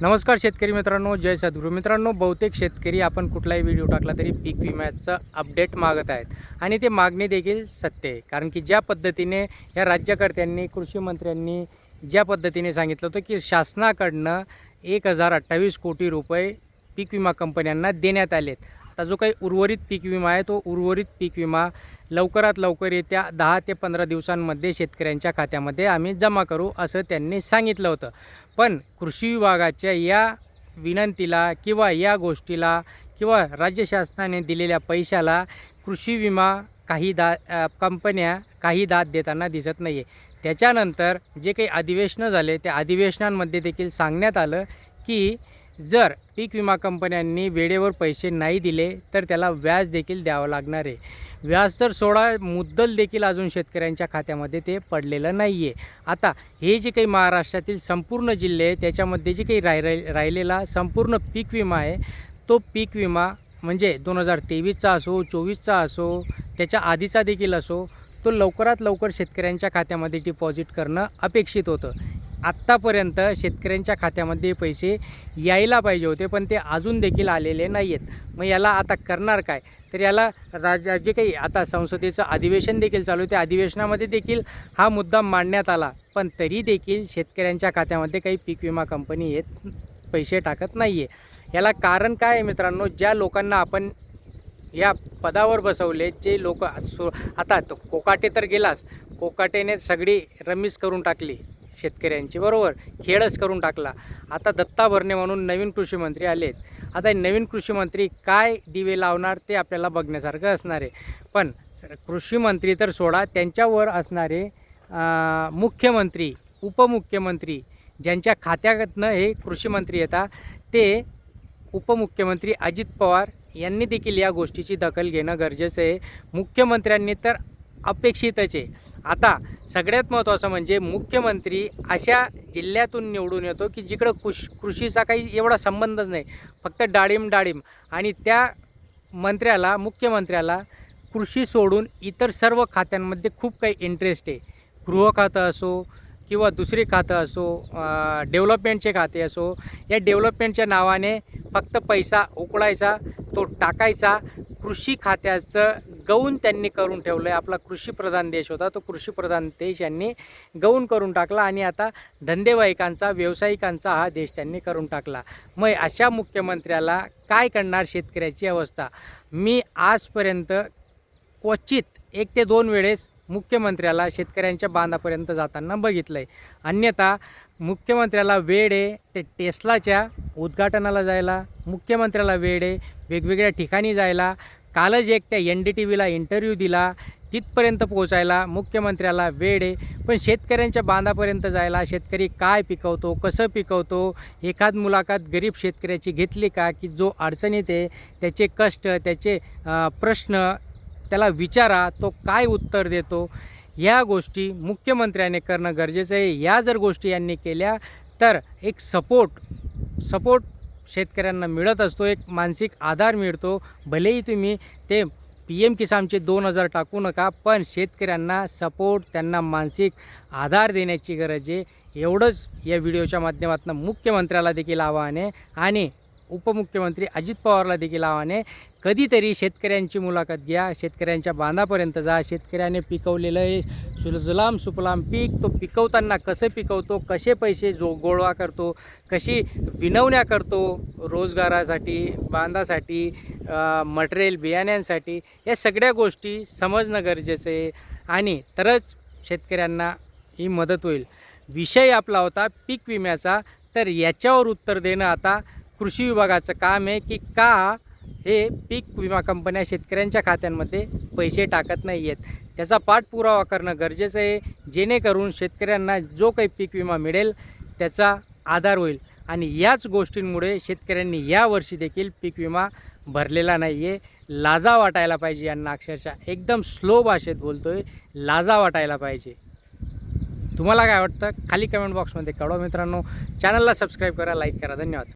नमस्कार शेतकरी मित्रांनो जय सद्गुरू. मित्रांनो बहुतेक शेतकरी आपण कुठलाही व्हिडिओ टाकला तरी पीक विम्याचं अपडेट मागत आहेत. आणि ते मागणी देखील सत्य आहे. कारण की ज्या पद्धतीने या राज्यकर्त्यांनी कृषी मंत्र्यांनी ज्या पद्धतीने सांगितलं होतं की शासनाकडनं एक हजार अठ्ठावीस कोटी रुपये पीक विमा कंपन्यांना देण्यात आलेत. आता जो काही उर्वरित पीक विमा आहे तो उर्वरित पीक विमा लवकरात लवकर येत्या दहा ते पंधरा दिवसांमध्ये शेतकऱ्यांच्या खात्यामध्ये आम्ही जमा करू असं त्यांनी सांगितलं होतं. पण कृषी विभागाच्या या विनंतीला किंवा या गोष्टीला किंवा राज्य शासनाने दिलेल्या पैशाला कृषी विमा काही दा कंपन्या काही दाद देताना दिसत नाही आहे त्याच्यानंतर जे काही अधिवेशनं झाले त्या अधिवेशनांमध्ये देखील सांगण्यात आलं की जर पीक विमा कंपन्यांनी वेळेवर पैसे नाही दिले तर त्याला व्याज देखील द्यावं लागणार आहे. व्याज तर सोडा मुद्दल देखील अजून शेतकऱ्यांच्या खात्यामध्ये ते पडलेलं नाही आहे आता हे जे काही महाराष्ट्रातील संपूर्ण जिल्हे आहे त्याच्यामध्ये जे काही राहि राहिलेला संपूर्ण पीक विमा आहे तो पीक विमा म्हणजे दोन हजार तेवीसचा असो चोवीसचा असो त्याच्या आधीचा देखील असो तो लवकरात लवकर शेतकऱ्यांच्या खात्यामध्ये डिपॉझिट करणं अपेक्षित होतं. आत्तापर्यंत शेतकऱ्यांच्या खात्यामध्ये पैसे यायला पाहिजे होते पण ते अजून देखील आलेले नाही आहेत मग याला आता करणार काय? तर याला राजा जे काही आता संसदेचं अधिवेशन देखील चालू आहे त्या अधिवेशनामध्ये देखील हा मुद्दा मांडण्यात आला. पण तरी देखील शेतकऱ्यांच्या खात्यामध्ये काही पीक विमा कंपनी येत पैसे टाकत नाही आहे याला कारण काय आहे मित्रांनो? ज्या लोकांना आपण या पदावर बसवले जे लोक सो आता तो कोकाटे तर गेलाच. कोकाटेने सगळी रमीस करून टाकली. शेतकऱ्यांची. बरोबर. खेळच करून टाकला. आता दत्ता भरणे म्हणून नवीन कृषी मंत्री आलेत. आता हे नवीन कृषी मंत्री काय दिवे लावणार ते आपल्याला बघण्यासारखं असणार आहे. पण कृषी मंत्री तर सोडा त्यांच्यावर असणारे मुख्यमंत्री उपमुख्यमंत्री ज्यांच्या खात्यातनं हे कृषी मंत्री येतात ते उपमुख्यमंत्री अजित पवार यांनी देखील या गोष्टीची दखल घेणं गरजेचं आहे. मुख्यमंत्र्यांनी तर अपेक्षितच आहे. आता सगळ्यात महत्त्वाचं म्हणजे मुख्यमंत्री अशा जिल्ह्यातून निवडून येतो की जिकडं कुश कृषीचा काही एवढा संबंधच नाही. फक्त डाळिंब डाळिंब. आणि त्या मंत्र्याला मुख्यमंत्र्याला कृषी सोडून इतर सर्व खात्यांमध्ये खूप काही इंटरेस्ट आहे. गृह खातं असो किंवा दुसरी खातं असो डेव्हलपमेंटचे खाते असो या डेव्हलपमेंटच्या नावाने फक्त पैसा उकळायचा तो टाकायचा. कृषी खात्याचं गौण त्यांनी करून ठेवलं आहे आपला कृषीप्रधान देश होता. तो कृषीप्रधान देश यांनी गौण करून टाकला आणि आता धंदेवाईकांचा व्यावसायिकांचा हा देश त्यांनी करून टाकला. मग अशा मुख्यमंत्र्याला काय करणार शेतकऱ्याची अवस्था? मी आजपर्यंत क्वचित एक ते दोन वेळेस मुख्यमंत्र्याला शेतकऱ्यांच्या बांधापर्यंत जाताना बघितलं आहे अन्यथा मुख्यमंत्र्याला वेळ आहे ते टेस्लाच्या उद्घाटनाला जायला मुख्यमंत्र्याला वेळ आहे वेगवेगळ्या ठिकाणी जायला कालच एक त्या एन डी टी व्हीला इंटरव्ह्यू दिला. तिथपर्यंत पोहोचायला मुख्यमंत्र्याला वेळ आहे. पण शेतकऱ्यांच्या बांधापर्यंत जायला शेतकरी काय पिकवतो कसं पिकवतो एखाद मुलाखत गरीब शेतकऱ्याची घेतली का की जो अडचणीत आहे त्याचे कष्ट त्याचे प्रश्न त्याला विचारा तो काय उत्तर देतो? या गोष्टी मुख्यमंत्र्याने करणं गरजेचं आहे. या जर गोष्टी यांनी केल्या तर एक सपोर्ट सपोर्ट शेतकऱ्यांना मिळत असतो एक मानसिक आधार मिळतो. भलेही तुम्ही ते पी एम किसानचे दोन हजार टाकू नका पण शेतकऱ्यांना सपोर्ट त्यांना मानसिक आधार देण्याची गरज आहे. एवढंच या व्हिडिओच्या माध्यमातून मुख्यमंत्र्याला देखील आव्हान आहे. आणि उपमुख्यमंत्री अजित पवारला देखील आव्हाने कधीतरी शेतकऱ्यांची मुलाखत घ्या शेतकऱ्यांच्या बांधापर्यंत जा शेतकऱ्याने पिकवलेलं हे सुलजुलाम सुफलाम पीक तो पिकवताना कसं पिकवतो कसे पैसे जो गोळवा करतो कशी विनवण्या करतो रोजगारासाठी बांधासाठी मटेरियल बियाण्यांसाठी या सगळ्या गोष्टी समजणं गरजेचं आहे. आणि तरच शेतकऱ्यांना ही मदत होईल. विषय आपला होता पीक विम्याचा. तर याच्यावर उत्तर देणं आता कृषी विभागाचं काम आहे की का हे पीक विमा कंपन्या शेतकऱ्यांच्या खात्यांमध्ये पैसे टाकत नाही आहेत त्याचा पाठपुरावा करणं गरजेचं आहे जेणेकरून शेतकऱ्यांना जो काही पीक विमा मिळेल त्याचा आधार होईल. आणि याच गोष्टींमुळे शेतकऱ्यांनी यावर्षी देखील पीक विमा भरलेला नाही आहे लाजा वाटायला पाहिजे यांना अक्षरशः. एकदम स्लो भाषेत बोलतो आहे लाजा वाटायला पाहिजे. तुम्हाला काय वाटतं? खाली कमेंट बॉक्समध्ये कळवा मित्रांनो. चॅनलला सबस्क्राईब करा लाईक करा. धन्यवाद.